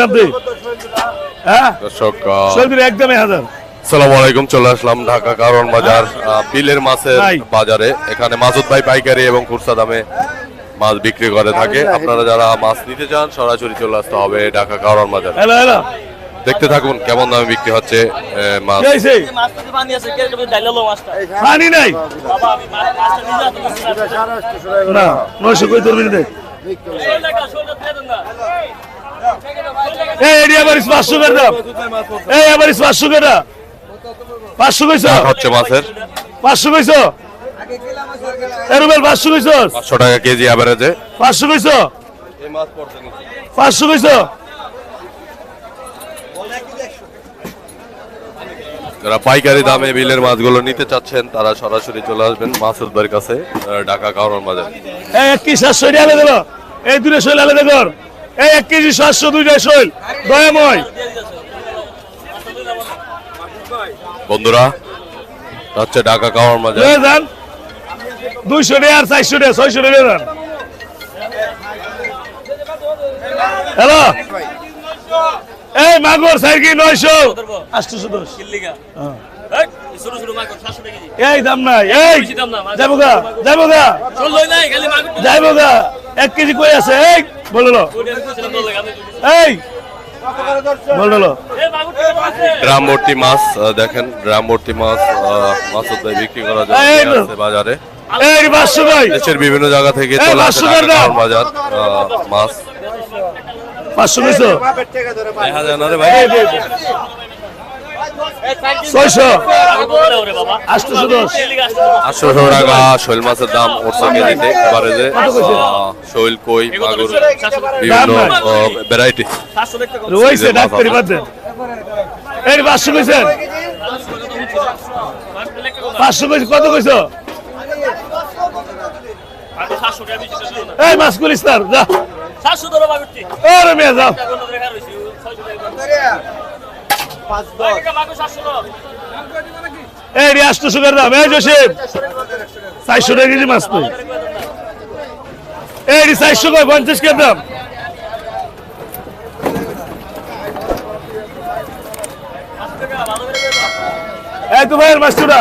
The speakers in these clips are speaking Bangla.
নাম দে হ্যাঁ? দর্শক সৈদির একদম হাজার। আসসালামু আলাইকুম চলে আসলাম ঢাকা কারণ বাজার বিলের মাছের বাজারে। এখানে মাসুদ ভাই পাইকারি এবং খুচরা দামে মাছ বিক্রি করে থাকে। আপনারা যারা মাছ নিতে চান সরাসরি চলে আসতে হবে ঢাকা কারণ বাজার। Hello hello. দেখতে থাকুন কেমন দামে বিক্রি হচ্ছে মাছ। পানি নাই। না নয়শো কই এই এডি আবার পাঁচশো করে দাম এই আবার পাঁচশো করে দাম পাঁচশো কইছ? দাম হচ্ছে মাছের পাঁচশো কইছ? এরুবেল পাঁচশো কইছ? পাঁচশো টাকা কেজি অ্যাভারেজে পাঁচশো কইছ? পাঁচশো কইছ? যারা পাইকারি দামে বিলের মাছগুলো নিতে চাচ্ছেন তারা সরাসরি চলে আসবেন মাসুদ ভাইয়ের কাছে ঢাকা কারণ বাজার। এই সাতশো আলাদা এই দুটো শৈল আলাদা কর। এই এক কেজি সাতশো দুইটা শৈল। দয়াময়। বন্ধুরা হচ্ছে ঢাকা খাওয়ার মজা। যান। দুইশো টাকা চারশো ছয়শো যান হ্যালো? এই কি নয়শো। আটশো দশ। এই দাম নাই এই। যাব গা যাব গা। যাব গা। এক কেজি কই আছে এই। এই! মাছ দেখেন ড্রামভর্তি মাছ মাছ বিক্রি করা যায় বাজারে। দেশের বিভিন্ন জায়গা থেকে বাজার মাছ। পাঁচশো দেখা যায় না রে ভাই। ছয়শো। আটশো দশ আটশো টাকা শৈল মাছের দাম উঠছে কেজিতে শৈল কই মাগুর বিভিন্ন ভ্যারাইটি রয়েছে ডাক্তারি বাদ। এর পাঁচশো পাঁচশো কইছ কত কইছো? এই মাসকুল ইসলাম যা। সাতশো ধরো এই রিয়াজ সুগার দাম। এই জসিম চারশো টাকা কেজি মাছ তুই। এই চারশো কয় পঞ্চাশ কেজি দাম। এই তো ভাইয়ের মাছটা।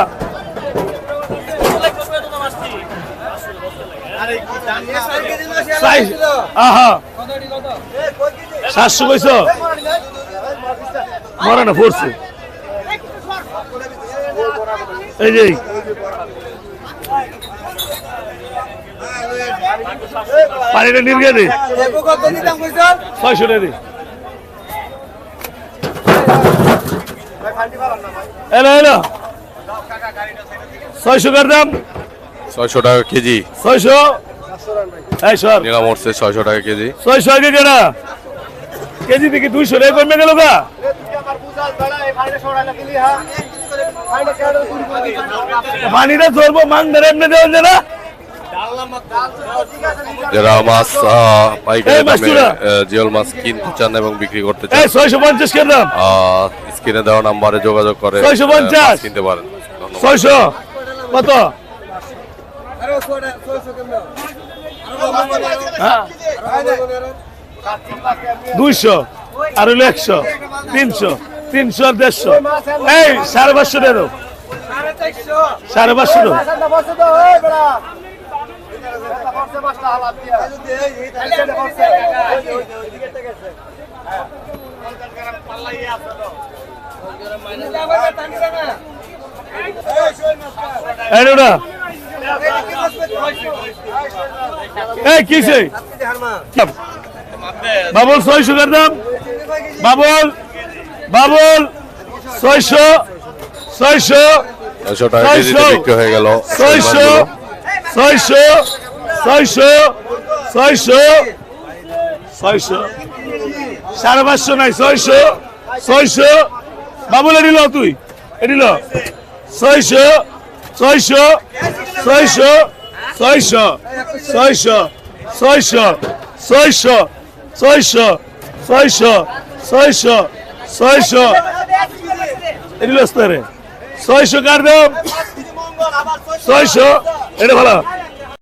সাতশো কইস মরে না পড়ছে এই যে পানিটা নির্গে দে। ছয়শো টাকা দে। এলো এলো। ছয়শো কার দাম। ছয়শো টাকা কেজি। ছয়শো। এই সর। নিলাম উঠছে ছয়শো টাকা কেজি। ছয়শো আগে কেনা। কেজি থেকে দুইশো টাকা কমে গেল গা। পানিটা ধরবো মান ধরে এমনি দেওয়া যায় না? যারা মাছ পাইকারি মাছ দামে জিওল মাছ কিনতে চান এবং বিক্রি করতে চান। এই ছয়শো পঞ্চাশ কে স্ক্রিনে দেওয়া নাম্বারে যোগাযোগ করে 650 আহ, কিনতে পারেন। ছয়শো? কত? হ্যাঁ। দুইশো। আর হলো একশো তিনশো। তিনশো আর দেড়শো। এই সাড়ে পাঁচশো দেড়ো সাড়ে পাঁচশো কিসে বাবুল ছয়শো কার দাম। বাবুল। বাবুল ছয়শো ছয়শো ছয়শো টাকা। বিক্রি হয়ে গেল ছয়শো ছয়শো ছয়শো ছয়শো ছয়শো সাড়ে পাঁচশো নাই ছয়শো ছয়শো বাবুল এডিল তুই এডিল ছয়শো ছয়শো ছয়শো ছয়শো ছয়শো ছয়শো ছয়শো ছয়শো ছয়শো ছয়শো ছয়শো। এডিল ছয়শো কার দাম? ছয়শো। এটা ভালো।